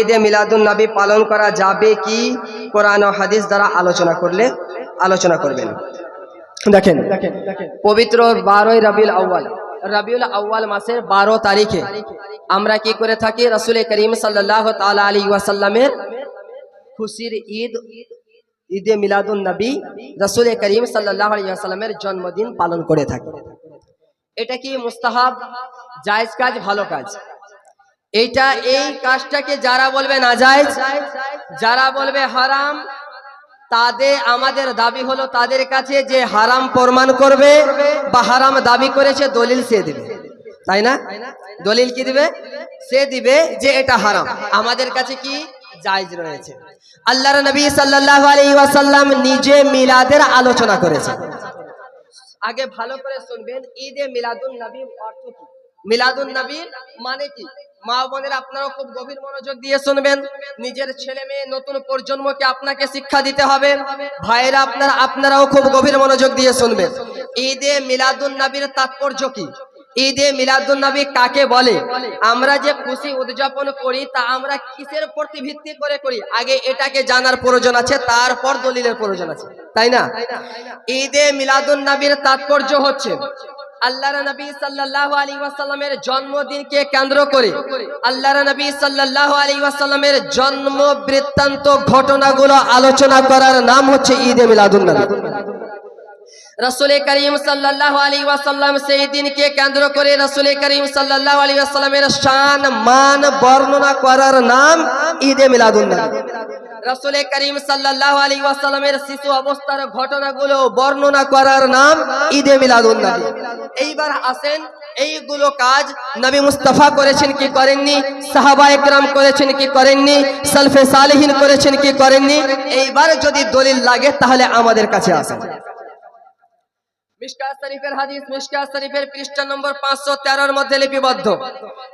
ঈদে মিলাদুন নবী পালন করা যাবে কি? কোরআন ও হাদিস দ্বারা আলোচনা করলে আলোচনা করবেন। দেখেন, পবিত্র বারোই রবিউল আউ্বাল রবিউল আউ্বাল মাসের বারো তারিখে আমরা কি করে থাকি? রসুল করিম সাল্লাহ তালা আলী ওয়াসাল্লামের খুশির ঈদ, ঈদে মিলাদুল নবী রসুল করিম সাল্লাহ আলী ওয়াসাল্লামের জন্মদিন পালন করে থাকি। এটা কি মুস্তাহাব? জায়জ কাজ, ভালো কাজ? এইটা এই কাজটাকে যারা বলবে না জায়েজ যারা বলবে হারাম, তাদের, আমাদের দাবি হলো তাদের কাছে যে হারাম প্রমাণ করবে বা হারাম দাবি করেছে দলিল সে দিবে। তাই না? দলিল কি দিবে? সে দিবে যে এটা হারাম। আমাদের কাছে কি? জায়জ রয়েছে। আল্লাহর নবী সাল্লাল্লাহু আলাইহি ওয়াসাল্লাম নিজে মিলাদের আলোচনা করেছে আগে ভালো করে শুনবেন, ঈদে মিলাদুল নবী অর্থ কি? মিলাদুন নবীর মানে কি? মা বোনের আপনারাও খুব গভীর মনোযোগ দিয়ে শুনবেন। নিজের ছেলে মেয়ে নতুন প্রজন্মকে আপনাকে শিক্ষা দিতে হবে। ভাইয়েরা আপনারা আপনারাও খুব গভীর মনোযোগ দিয়ে শুনবেন। ঈদে মিলাদুন নবীর তাৎপর্য কি? ঈদে মিলাদুন নবী কাকে বলে? আমরা যে খুশি উদযাপন করি তা আমরা কিসের প্রতি ভিত্তি করে করি? আগে এটাকে জানার প্রয়োজন আছে তারপর দলিলের প্রয়োজন আছে। তাই না? ঈদে মিলাদুন নবীর তাৎপর্য হচ্ছে কেন্দ্র করে আলোচনা করার নাম হচ্ছে ঈদে রসুল করিম সাল্লাল্লাহু আলাইহি ওয়াসাল্লাম কেন্দ্র করে রসুল করিম শান, মান বর্ণনা করার নাম ঈদে মিলাদুন রসুল করিম সাল্লাল্লাহু আলাইহি ওয়াসাল্লামের শিশু অবস্থার ঘটনাগুলো বর্ণনা করার নাম ঈদে মিলাদুন এইবার আসেন, এইগুলো কাজ নবী মুস্তাফা করেছেন কি করেননি? সাহাবা একরাম করেছেন কি করেননি? সালফে সালেহিন করেছেন কি করেননি? এইবার যদি দলিল লাগে তাহলে আমাদের কাছে আসেন। মধ্যে লিপিবদ্ধ।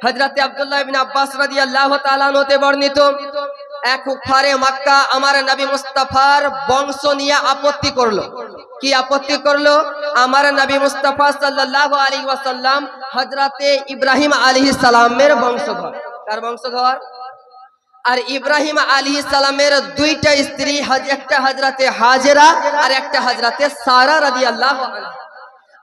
হজরতে আব্দুল্লাহ ইবিন আব্বাস রাদিয়াল্লাহু তাআলা হতে বর্ণিত এক কুফারে মক্কা আমার নবী মুস্তাফার বংশ নিয়ে আপত্তি করল। কি আপত্তি করল? আমার নবী মুস্তাফা সাল্লাল্লাহু আলাইহি ওয়াসাল্লাম হযরতে ইব্রাহিম আলাইহিস সালামের বংশধর। কার বংশধর? আর ইব্রাহিম আলী সালামের দুইটা স্ত্রী একটা হজরতে হাজরা আর একটা হজরতে সারা রাদি আল্লাহ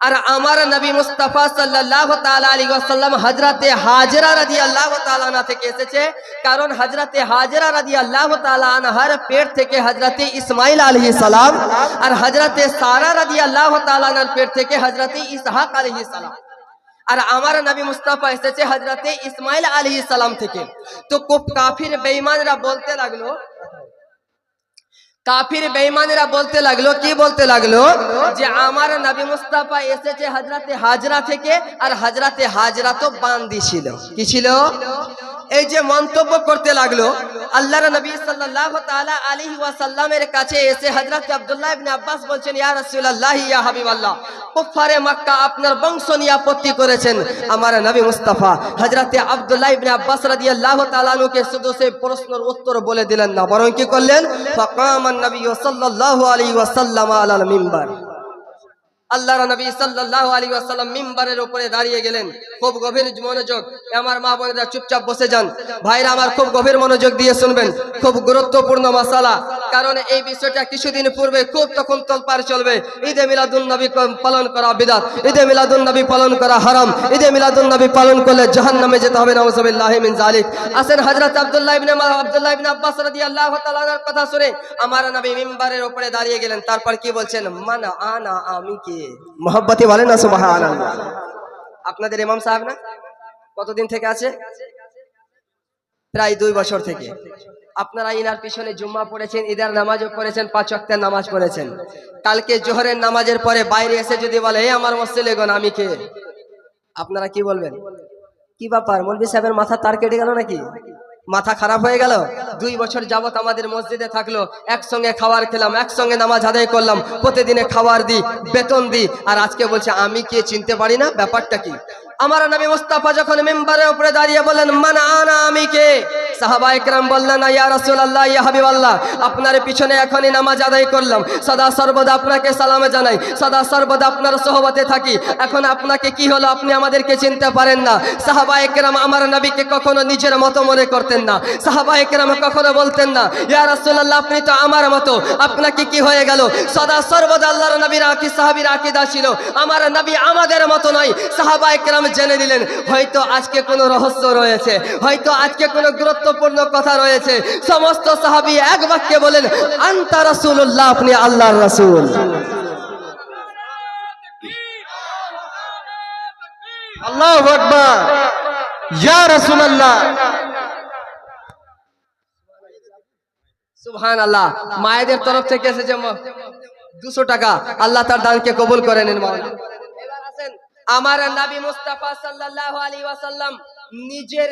আর আমার নবী মুস্তাফা সাল্লাল্লাহু তাআলা আলাইহি ওয়াসাল্লাম হযরতে হাজরা রাদিয়াল্লাহু তাআলা আনহা থেকে এসেছে কারণ হযরতে হাজরা রাদিয়াল্লাহু তাআলা আনহার পেট থেকে হযরতে ইসমাইল আলাইহিস সালাম আর হযরতে সারা রাদিয়াল্লাহু তাআলা আনহার পেট থেকে হযরতে ইসহাক আলাইহিস সালাম আর আমার নবী মুস্তাফা এসেছে হজরতে ইসমাইল আলী সালাম থেকে তো খুব কাফির বেঈমানরা বলতে লাগল কাফির বেঈমানেরা বলতে লাগল, কি বলতে লাগল? যে আমার নবী মুস্তাফা এসেছে হাজরাতে হাজরা থেকে, আর হাজরাতে হাজরা তো বান্দি ছিল। কি ছিল? এই যে মন্তব্য করতে লাগল, আল্লাহর নবী সাল্লাল্লাহু তাআলা আলাইহি ওয়াসাল্লামের কাছে এসে হযরত আব্দুল্লাহ ইবনে আব্বাস বলছেন, ইয়া রাসূলুল্লাহ, ইয়া হাবিবাল্লাহ কুফারে মক্কা আপনার বংশ নিয়ে আপত্তি করেছেন আমার নবী মুস্তাফা। হযরতে আব্দুল্লাহ ইবনে আব্বাস রাদিয়াল্লাহু তাআলা আনহুকে শুধু সেই প্রশ্নের উত্তর বলে দিলেন না, বরং কি করলেন? ফাকামান নবী সাল্লাল্লাহু আলাইহি ওয়াসাল্লাম আলাল মিম্বার। আল্লাহর নবী সাল্লাল্লাহু আলাইহি ওয়াসাল্লাম মিম্বারের উপরে দাঁড়িয়ে গেলেন। খুব গভীর মনোযোগ। আমার মা বোনেরা চুপচাপ বসে যান। ভাইরা আমার খুব গভীর মনোযোগ দিয়ে শুনবেন। খুব গুরুত্বপূর্ণ মাসালা কারণ এই বিষয়টা কিছুদিন পূর্বে খুব তখন তলপার চলবে। ঈদে মিলাদুন নবী পালন করা বিদাত। ঈদে মিলাদুন নবী পালন করা হারাম। ঈদে মিলাদুন নবী পালন করলে জাহান্নামে যেতে হবে মিন জালিক আসেন হযরত আব্দুল্লাহ ইবনে আব্দুল্লাহ ইবনে আব্বাস রাদিয়াল্লাহু তাআলার কথা শুনে আমার নবী মিম্বারের উপরে দাঁড়িয়ে গেলেন। তারপর কি বলছেন? মান আনা আমি কে? মোহাব্বতে বলেন না সুবহানাল্লাহ। আপনাদের ইমাম সাহেব না? কতদিন থেকে আছে? প্রায় দুই বছর থেকে। আপনারা ইনার পিছনে জুম্মা পড়েছেন, ঈদের নামাজও পড়েছেন, পাঁচ ওয়াক্তের নামাজ পড়েছেন। কালকে জোহরের নামাজের পরে বাইরে এসে যদি বলে এই আমার মসজিদে গন আমি কে? আপনারা কি বলবেন? কি ব্যাপার? মলবি সাহেবের মাথা তার কেটে গেল নাকি? মাথা খারাপ হয়ে গেল? দুই বছর যাবত আমাদের মসজিদে থাকল, একসঙ্গে খাবার খেলাম, একসঙ্গে নামাজ আদায় করলাম, প্রতিদিনে খাবার দিই, বেতন দিই, আর আজকে বলছে, আমি কে চিনতে পারি না? ব্যাপারটা কি? আমার নবী মুস্তাফা যখন মেম্বারের উপরে দাঁড়িয়ে বলেন মানা আনা আমি কে সাহাবা একরাম বললেন ইয়া রাসূলুল্লাহ, ইয়া হাবিবাল্লাহ, আপনার পিছনে এখনই নামাজ আদায় করলাম। সদা সর্বদা আপনাকে সালাম জানাই, সদা সর্বদা আপনার সহবতে থাকি। এখন আপনাকে কি হলো আপনি আমাদেরকে চিনতে পারেন না। সাহাবা একরাম আমার নবীকে কখনো নিজের মতো মনে করতেন না। সাহাবা একরাম কখনো বলতেন না, ইয়া রাসূলুল্লাহ, আপনি তো আমার মতো, আপনাকে কি হয়ে গেল? সদা সর্বদা আল্লাহর নবীর আকি, সাহাবীর আকিদা ছিল আমার নবী আমাদের মতো নয়। সাহাবা একরাম জেনে নিলেন, হয়তো আজকে কোনো রহস্য রয়েছে, হয়তো আজকে কোনো গুরুত্বপূর্ণ কথা রয়েছে। সমস্ত সাহাবী এক বাক্যে বলেন আন্তা রাসূলুল্লাহ আপনি আল্লাহর রাসূল। আল্লাহ আকবার। ইয়া রাসূলুল্লাহ। সুবহান আল্লাহ মায়েদের তরফ থেকে এসেছে দুশো টাকা। আল্লাহ তার দানকে কবুল করে নেন আমার নবী মুস্তাফা সাল্লাল্লাহু আলাইহি ওয়াসাল্লাম নিজের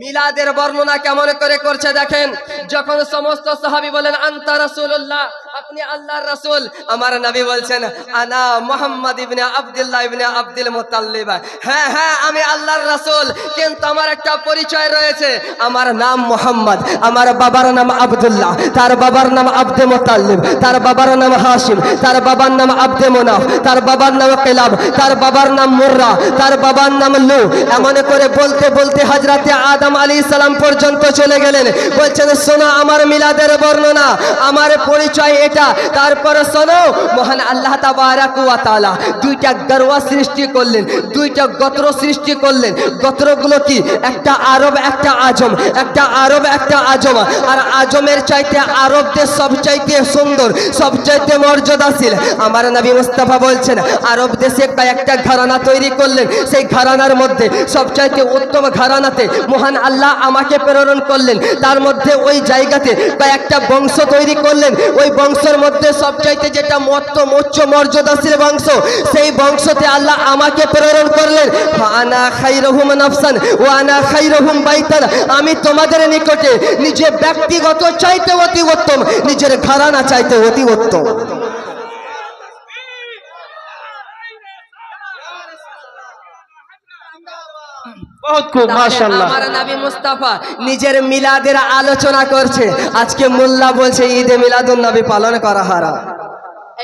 মিলাদের বর্ণনা কেমন করে করছে দেখেন? যখন সমস্ত সাহাবী বলেন, আনতা রাসূলুল্লাহ, আপনি আল্লাহর রাসূল। আমার নবী বলছেন, আনা মুহাম্মদ ইবনে আব্দুল্লাহ ইবনে আব্দুল মুত্তালিব হ্যাঁ হ্যাঁ আমি আল্লাহর রাসূল, কিন্তু আমার একটা পরিচয় রয়েছে। আমার নাম মোহাম্মদ, আমার বাবার নাম আব্দুল্লাহ, তার বাবার নাম আব্দে মোতাল্লিব, তার বাবার নাম হাসিম তার বাবার নাম আব্দে মোনাফ, তার বাবার নাম কেলাব, তার বাবার নাম মুর্রা, তার বাবার নাম লু। এমন করে বলতে বলতে হাজরাতে আদম আলী সালাম পর্যন্ত চলে গেলেন। বলছেন, শোনো, আমার মিলাদের বর্ণনা, আমার পরিচয় এটা। তারপরে শোনো, মহান আল্লাহ তাআলা দুইটা গরওয়া সৃষ্টি করলেন, দুইটা গোত্র সৃষ্টি করলেন। গোত্রগুলো কি? একটা আরব, একটা আজম। একটা আরব, একটা আজম। আর আজমের চাইতে আরবদের সবচাইতে সুন্দর, সবচাইতে মর্যাদাশীল আমার নবী মুস্তাফা বলছেন, আরব দেশে একটা ঘরানা তৈরি করলেন। সেই ঘরানার মধ্যে সবচাইতে উত্তম ঘরানাতে মহান আল্লাহ আমাকে প্রেরণ করলেন। তার মধ্যে ওই জায়গাতে কয়েকটা বংশ তৈরি করলেন। ওই বংশের মধ্যে সবচাইতে যেটা মত্ত মোচ্চ মর্যাদাশীল বংশ, সেই বংশতে আল্লাহ আমাকে প্রেরণ করলেন। আনা খাইরহুম নাফসান ও আনা খাইরহুম বাইতান। আমি তোমাদের নিকটে নিজে ব্যক্তিগত চাইতে অতি উত্তম, নিজের ঘরানা চাইতে অতি উত্তম বহুত খুব তাহলে মাশাআল্লাহ আমার নবী মুস্তাফা নিজের মিলাদের আলোচনা করছে। আজকে মোল্লা বলছে ঈদে মিলাদুল নবী পালন করা হারাম।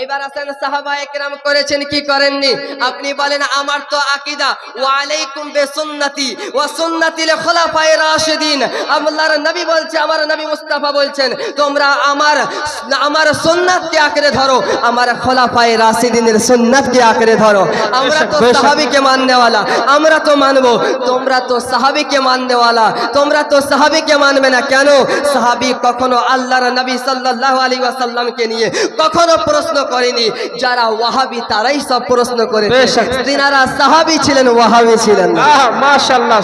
এইবার আসেন সাহাবা একরাম করেছেন কি করেননি? আপনি বলেন আমার তো আকিদা। ওয়া আলাইকুম বিসুন্নতি ওয়া সুন্নাতিল খুলাফায়ে রাশিদিন। আল্লাহর নবী বলছে আমার নবী মুস্তাফা বলছেন তোমরা আমার আমার সুন্নাতকে আঁকড়ে ধরো আমার খোলাফায়ে রাশিদিনের সুন্নাতকে আঁকড়ে ধরো। আমরা তো। সাহাবীকে মাননেওয়ালা আমরা তো মানবো তোমরা তো সাহাবীকে মাননেওয়ালা তোমরা তো সাহাবীকে মানবে না কেন? সাহাবী কখনো আল্লাহর নবী সাল্লাল্লাহু আলাইহি ওয়াসাল্লামকে নিয়ে কখনো প্রশ্ন করেনি। যারা ওয়াহাবি তারাই সব প্রশ্ন করে তিনারা সাহাবী ছিলেন ওয়াহাবি ছিলেন।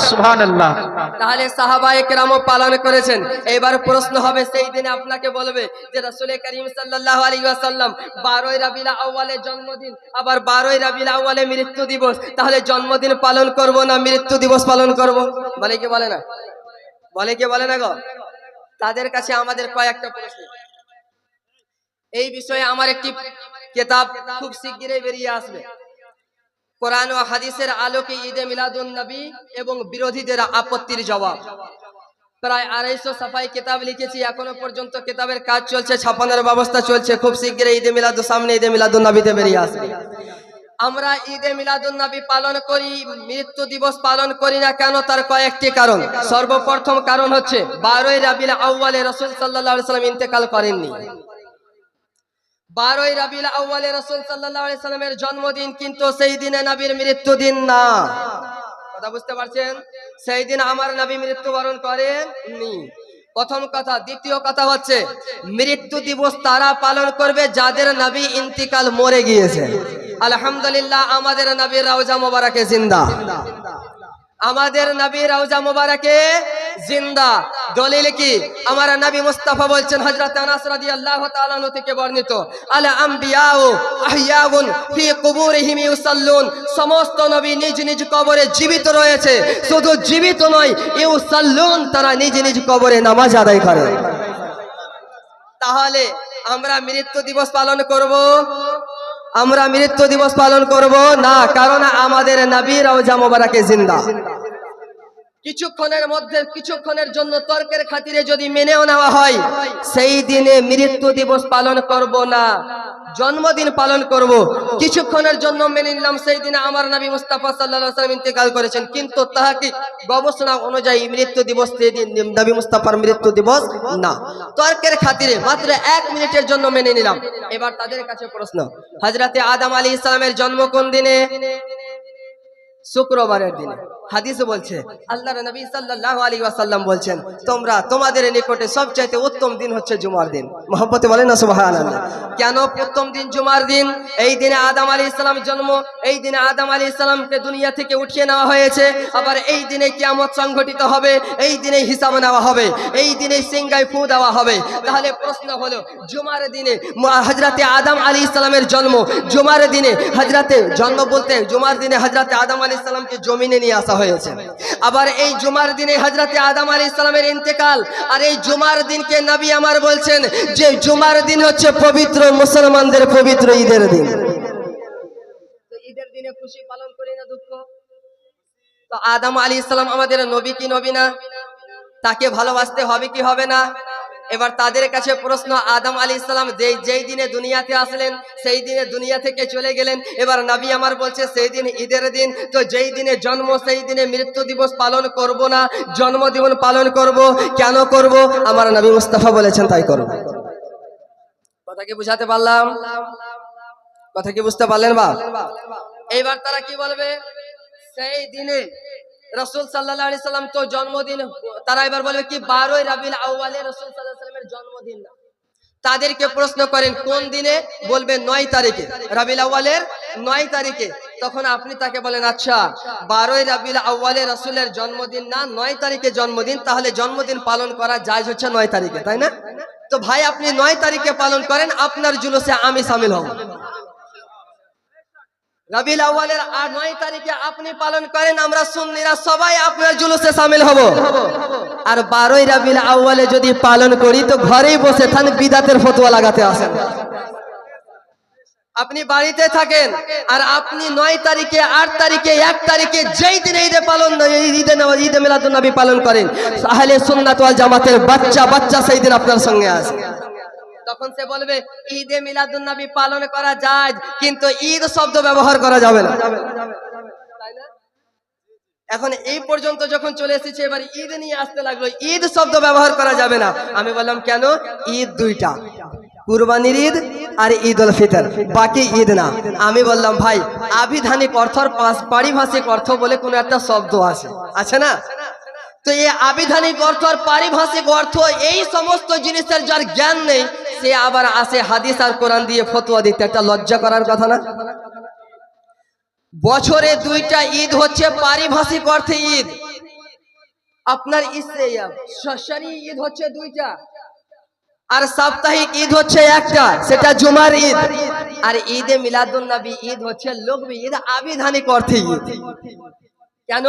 সুবহানাল্লাহ। তাহলে সাহাবা একরামও পালন করেছেন। এবার প্রশ্ন হবে সেই দিনে আপনাকে বলবে যে রাসূল করিম সাল্লাল্লাহু আলাইহি ওয়াসাল্লাম 12 রাবিউল আউয়ালে জন্মদিন আবার 12 রাবিউল আউয়ালে মৃত্যু দিবস। তাহলে জন্মদিন পালন করব না মৃত্যু দিবস পালন করব? বলে কি বলে না? বলে কি বলে না গো? তাদের কাছে আমাদের কয়েকটা প্রশ্ন। এই বিষয়ে আমার একটি কিতাব খুব শিগগিরই বেরিয়ে আসবে। কোরআন ও হাদিসের আলোকে ঈদে মিলাদুন নবী এবং বিরোধীদের আপত্তির জবাব। প্রায় আড়াইশো সাফাই কিতাব লিখেছি, এখনও পর্যন্ত কিতাবের কাজ চলছে, ছাপানোর ব্যবস্থা চলছে। খুব শীঘ্রই ঈদে মিলাদুর সামনে ঈদে মিলাদুন নবীতে বেরিয়ে আসবে। আমরা ঈদে মিলাদুন নবী পালন করি, মৃত্যু দিবস পালন করি না কেন? তার কয়েকটি কারণ। সর্বপ্রথম কারণ হচ্ছে, বারোই রাবিল আউ্বালে রসুল সাল্লাহ সাল্লাম ইন্তেকাল করেননি। বারোই রাবিল আউ্বালে রসুল সাল্লামের জন্মদিন কিন্তু সেই দিনে নবীর মৃত্যু দিন না। কথা বুঝতে পারছেন? সেই দিন আমার নবী মৃত্যুবরণ করেননি। প্রথম কথা, দ্বিতীয় কথা হচ্ছে, মৃত্যু দিবস তারা পালন করবে যাদের নবী ইন্তিকাল মরে গিয়েছে। আলহামদুলিল্লাহ, আমাদের নবীর রওজা মোবারকে জিন্দা। আমাদের নবী রওজা মোবারকে জিন্দা। দলিল কি? আমার নবী মুস্তাফা বলছেন, হযরত আনাস রাদিয়াল্লাহু তাআলা আনহু থেকে বর্ণিত, আল আমবিয়াউ আহইয়াউন ফি কুবুরিহিম ইউসাল্লুন। সমস্ত নবী নিজ নিজ কবরে জীবিত রয়েছে। শুধু জীবিত নয়, ইউসাল্লুন তারা নিজ নিজ কবরে নামাজ আদায় করে। তাহলে আমরা মৃত্যু দিবস পালন করব? আমরা মৃত্যু দিবস পালন করব না, কারণ আমাদের নাবির রওজা মোবারকে জিন্দা। কিছুক্ষণের মধ্যে, কিছুক্ষণের জন্য তর্কের খাতিরে যদি মেনেও নেওয়া হয়, সেই দিনে মৃত্যু দিবস পালন করব না। জন্মদিন পালন করব। কিছুক্ষণের জন্য মেনে নিলাম সেই দিনে আমার নবী মুস্তাফা আলাইহি সাল্লাম ইন্তেকাল করেছেন। কিন্তু তাহাকে গবেষণা অনুযায়ী মৃত্যু দিবস সেই দিন নবী মুস্তাফার মৃত্যু দিবস না। তর্কের খাতিরে মাত্র এক মিনিটের জন্য মেনে নিলাম। এবার তাদের কাছে প্রশ্ন হাজরাতে আদাম আলী ইসলামের জন্ম কোন দিনে? শুক্রবারের দিনে। হাদিস বলছে, আল্লাহর নবী সাল্লাল্লাহু আলাইহি ওয়াসাল্লাম বলছেন, তোমরা তোমাদের নিকটে সবচাইতে উত্তম দিন হচ্ছে জুমার দিন। মহব্বতে বলেন না, সুবহানাল্লাহ। কেন প্রথম দিন জুমার দিন? এই দিনে আদম আলাইহিস সালাম জন্ম, এই দিনে আদম আলাইহিস সালামকে দুনিয়া থেকে উঠিয়ে নেওয়া হয়েছে, আবার এই দিনে কিয়ামত সংঘটিত হবে, এই দিনে হিসাব নেওয়া হবে, এই দিনে সিংগায় ফু দেওয়া হবে। তাহলে প্রশ্ন হলো, জুমার দিনে হজরতে আদম আলী ইসলামের জন্ম, জুমার দিনে হজরতে জন্ম বলতে, জুমার দিনে হজরতে আদম আলী ইসলামকে জমিনে নিয়ে আসা হয়েছে। আবার এই জুমার দিনে হজরতে আদম আলী ইসলামের ইন্তেকাল, আর এই জুমার দিনকে নবী আমার বলছেন যে জুমার দিন হচ্ছে পবিত্র মুসলমানদের পবিত্র ঈদের দিন। ঈদের দিনে খুশি পালন করি না দুঃখ? তো আদম আলী ইসলাম আমাদের নবী কি নবী না? তাকে ভালোবাসতে হবে কি হবে না? এবার তাদের কাছে প্রশ্ন, আদম আলী ইসলাম যেই যেই দিনে দুনিয়াতে আসলেন, সেই দিনে দুনিয়া থেকে চলে গেলেন। এবার নবী আমার বলছে, সেই দিন ঈদের দিন, তো যেই দিনে জন্ম, সেই দিনে মৃত্যু দিবস পালন করব না, জন্মদিবস পালন করব, কেন করব? আমার নবী মুস্তাফা বলেছেন, তাই করব। কথা কি বুঝাতে পারলাম? কথা কি বুঝতে পারলেন বা? এইবার তারা কি বলবে? সেই দিনে রসুল সাল্লাহ আলি সাল্লাম তো জন্মদিন, তারা এবার বলবে কি, বারোই রাবিল আউ্বালে রসুল সাল্লাহ সাল্লামের জন্মদিন না। তাদেরকে প্রশ্ন করেন, কোন দিনে? বলবে নয় তারিখে। রাবিল আউ্বালের নয় তারিখে। তখন আপনি তাকে বলেন আচ্ছা বারোই রাবিল আউ্বালে রসুলের জন্মদিন না, নয় তারিখে জন্মদিন, তাহলে জন্মদিন পালন করা যায় হচ্ছে নয় তারিখে, তাই না? তো ভাই, আপনি নয় তারিখে পালন করেন, আপনার জুলুসে আমি সামিল হব। রবিল আউ্বালের আর নয় তারিখে আপনি পালন করেন, আমরা সুন্নিরা সবাই আপনার জুলুসে সামিল হব। আর বারোই রবিল আউ্বালে যদি পালন করি, তো ঘরেই বসে থান, বিদাতের ফতোয়া লাগাতে আসেন। আপনি বাড়িতে থাকেন, আর আপনি নয় তারিখে, আট তারিখে, এক তারিখে যেই দিনে ঈদে পালন, ঈদে ঈদে মিলাদুন নবী পালন করেন, তাহলে সুন্নাত জামাতের বাচ্চা বাচ্চা সেই দিন আপনার সঙ্গে আসে তখন সে বলবে, ঈদে মিলাদুন নবী পালন করা যায়, কিন্তু ঈদ শব্দ ব্যবহার করা যাবে না। এখন এই পর্যন্ত যখন চলে এসেছে, এবার ঈদ নিয়ে আসতে লাগল, ঈদ শব্দ ব্যবহার করা যাবে না। আমি বললাম, কেন? ঈদ দুইটা। কুরবানির ঈদ আর ঈদ উল ফিতর। বাকি ঈদ না। আমি বললাম, ভাই আবিধানিক অর্থর পাশ- পারিভাষিক অর্থ বলে কোনো একটা শব্দ আছে। আছে না? তো এই আবিধানিক অর্থ আর পারিভাষিক অর্থ, এই সমস্ত জিনিসের যার জ্ঞান নেই, সে আবার আসে হাদিস আর কোরআন দিয়ে ফতোয়া দিতে। একটা লজ্জা করার কথা না? বছরে দুইটা ঈদ হচ্ছে পারিভাষিক অর্থে ঈদ। আপনার শশারি ঈদ হচ্ছে দুইটা, আর সাপ্তাহিক ঈদ হচ্ছে একটা, সেটা জুমার ঈদ। আর ঈদে মিলাদুন নবী, ঈদ হচ্ছে লোকবি ঈদ আবিধানিক অর্থে ঈদ। কেন?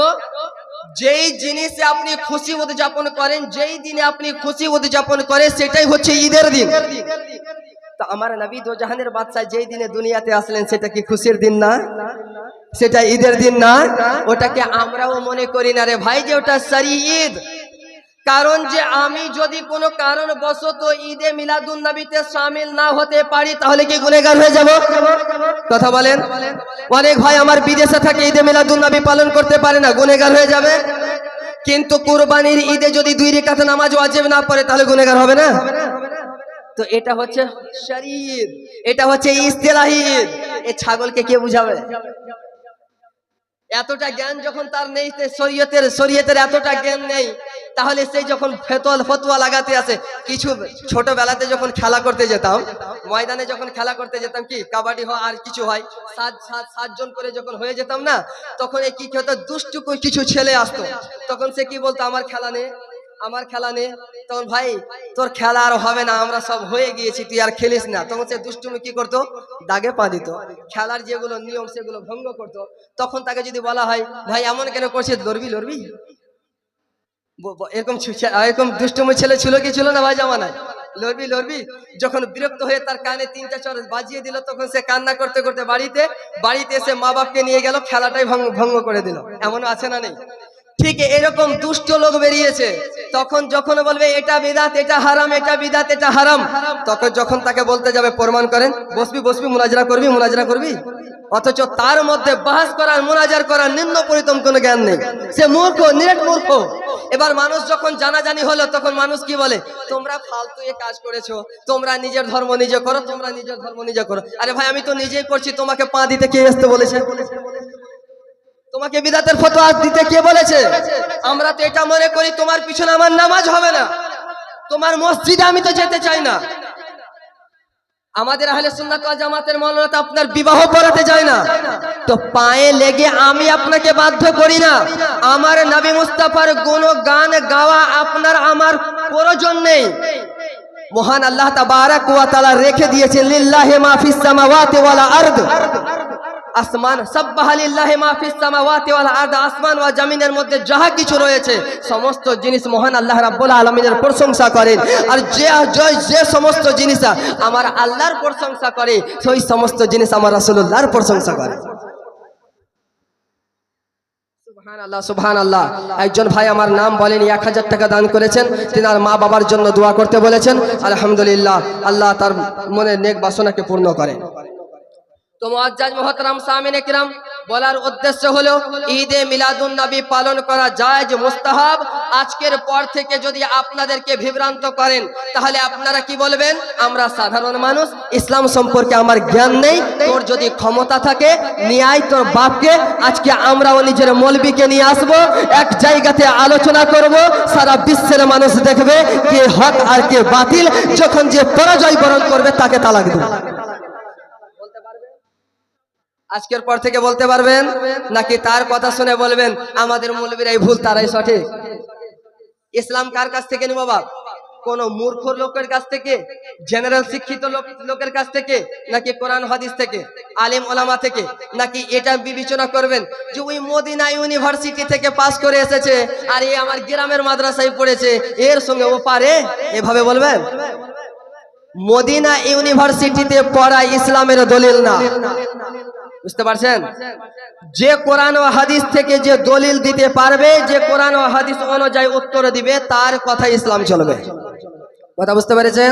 যেই জিনিসে আপনি খুশি উদযাপন করেন, যেই দিনে আপনি খুশি উদযাপন করেন, সেটাই হচ্ছে ঈদের দিন। তা আমার নবী দো জাহানের বাদশাহ যেই দিনে দুনিয়াতে আসলেন, সেটা কি খুশির দিন না? সেটা ঈদের দিন না? ওটাকে আমরাও মনে করি না রে ভাই যে ওটা সারি ঈদ। কারণ যে আমি যদি কোনো কারণ বশত ঈদে মিলাদুন নবীতে সামিল না হতে পারি, তাহলে কি গুনেগার হয়ে যাব? কথা বলেন। অনেক ভাই আমার বিদেশে থাকে, ঈদে মিলাদুন নবী পালন করতে পারে না গুনেগার হয়ে যাবে। কিন্তু কুরবানির ঈদে যদি দুই রেখাত নামাজ ওয়াজিব না পড়ে, তাহলে গুনেগার হবে না? তো এটা হচ্ছে শরী ঈদ এটা হচ্ছে ইস্তেলাহি ঈদ। এই ছাগলকে কে বুঝাবে? এতটা জ্ঞান যখন তার নেই শরীয়তের শরীয়তের এতটা জ্ঞান নেই, তাহলে সেই যখন ফেতল ফতুয়া লাগাতে আসে, কিছু ছোটবেলাতে যখন খেলা করতে যেতাম, ময়দানে যখন খেলা করতে যেতাম কি, কাবাডি হয় আর কিছু হয়, সাত সাত, সাতজন করে যখন হয়ে যেতাম না, তখন এই কি হতো, দুষ্টু কিছু ছেলে আসতো, তখন সে কি বলতো, আমার খেলা নে আমার খেলা নে তখন ভাই, তোর খেলা আর হবে না, আমরা সব হয়ে গিয়েছি, তুই আর খেলিস না। তখন সে দুষ্টুমি কি করতো? দাগে পা দিত। খেলার যেগুলো নিয়ম, সেগুলো ভঙ্গ করতো। তখন তাকে যদি বলা হয়, ভাই, এমন কেন করছিস? লড়বি লড়বি? এরকম এরকম দুষ্টুমি ছেলে ছিল কি ছিল না ভাই জামানায়? লড়বি লড়বি? যখন বিরক্ত হয়ে তার কানে তিনটা চর বাজিয়ে দিল, তখন সে কান্না করতে করতে বাড়িতে বাড়িতে এসে মা বাপকে নিয়ে গেল, খেলাটাই ভঙ্গ ভঙ্গ করে দিল। এমন আছে না নেই? ঠিক এরকম দুষ্ট লোক বেরিয়েছে। তখন যখন বলবে, এটা বিদাত, এটা হারাম, এটা বিদাত, এটা হারাম। তখন যখন তাকে বলতে যাবে, প্রমাণ করেন, বসবি বসবি, মুনাজরা করবি মুনাজরা করবি? অথচ তার মধ্যে বাহাস করার, মুনাজার করার নিম্ন পরিতম কোনো জ্ঞান নেই। সে মূর্খ, নিরেট মূর্খ। এবার মানুষ যখন জানাজানি হলো, তখন মানুষ কি বলে? তোমরা ফালতু এ কাজ করেছ, তোমরা নিজের ধর্ম নিজে করো, তোমরা নিজের ধর্ম নিজে করো। আরে ভাই, আমি তো নিজেই করছি, তোমাকে পা দিতে কে আসতে বলেছে? তোমাকে বিদাতের ফতোয়া দিতে কে বলেছে? আমরা তো এটা মনে করি তোমার পিছনে আমার নামাজ হবে না। তোমার মসজিদে আমি তো যেতে চাই না। আমাদের আহলে ওয়াল জামাতের মৌলানা আপনার বিবাহ করাতে যায় না। তো পায়ে লেগে আমি আপনাকে বাধ্য করি না। আমার নবী মুস্তাফার গুণ গান গাওয়া আপনার আমার প্রয়োজন নেই। মহান আল্লাহ তাবারাক ওয়া তাআলা রেখে দিয়েছেন, লিল্লাহি মা ফিস সামাওয়াতি আরদ। আসমান আসমান ওয়া জমিনের মধ্যে যাহা কিছু রয়েছে, সমস্ত জিনিস মহান আল্লাহ রাব্বুল আলামিনের প্রশংসা করেন। আর যে যে- যে সমস্ত জিনিস আমার আল্লাহর প্রশংসা করে, সেই সমস্ত জিনিস আমার রাসূলুল্লাহর প্রশংসা করে। আল্লাহ আল্লাহ একজন ভাই আমার নাম বলেন, এক হাজার টাকা দান করেছেন। তিনি আর মা বাবার জন্য দোয়া করতে বলেছেন। আলহামদুলিল্লাহ, আল্লাহ তার মনে নেক বাসনাকে পূর্ণ করেন তো মুআজ্জাজ মুহতারাম সামিন বলার উদ্দেশ্য হলো, ঈদে মিলাদুন নবী পালন করা জায়েজ মুস্তাহাব। আজকের পর থেকে যদি আপনাদেরকে বিভ্রান্ত করেন, তাহলে আপনারা কি বলবেন? আমরা সাধারণ মানুষ, ইসলাম সম্পর্কে আমার জ্ঞান নেই, তোর যদি ক্ষমতা থাকে, নিয়ে তোর বাপকে। আজকে আমরাও নিজের মলবিকে নিয়ে আসব, এক জায়গাতে আলোচনা করব, সারা বিশ্বের মানুষ দেখবে কে হক আর কে বাতিল। যখন যে পরাজয় বরণ করবে, তাকে তালাক দেবে। আজকের পর থেকে বলতে পারবেন, নাকি তার কথা শুনে বলবেন, আমাদের মৌলবীরাই ভুল তারাই সঠিক? ইসলাম কার কাছ থেকে নিব বাবা কোন মূর্খ লোকের কাছ থেকে? জেনারেল শিক্ষিত লোকের কাছ থেকে? নাকি কোরআন হাদিস থেকে? আলিম ওলামা থেকে? নাকি এটা বিবেচনা করবেন যে ওই মদিনা ইউনিভার্সিটি থেকে পাস করে এসেছে, আর এই আমার গ্রামের মাদ্রাসায় পড়েছে, এর সঙ্গে ও পারে? এভাবে বলবেন? মদিনা ইউনিভার্সিটিতে পড়া ইসলামের দলিল না। বুঝতে পারছেন? যে কোরআন ও হাদিস থেকে যে দলিল দিতে পারবে, যে কোরআন ও হাদিস অনুযায়ী উত্তর দিবে, তার কথা ইসলাম চলবে। কথা বুঝতে পেরেছেন?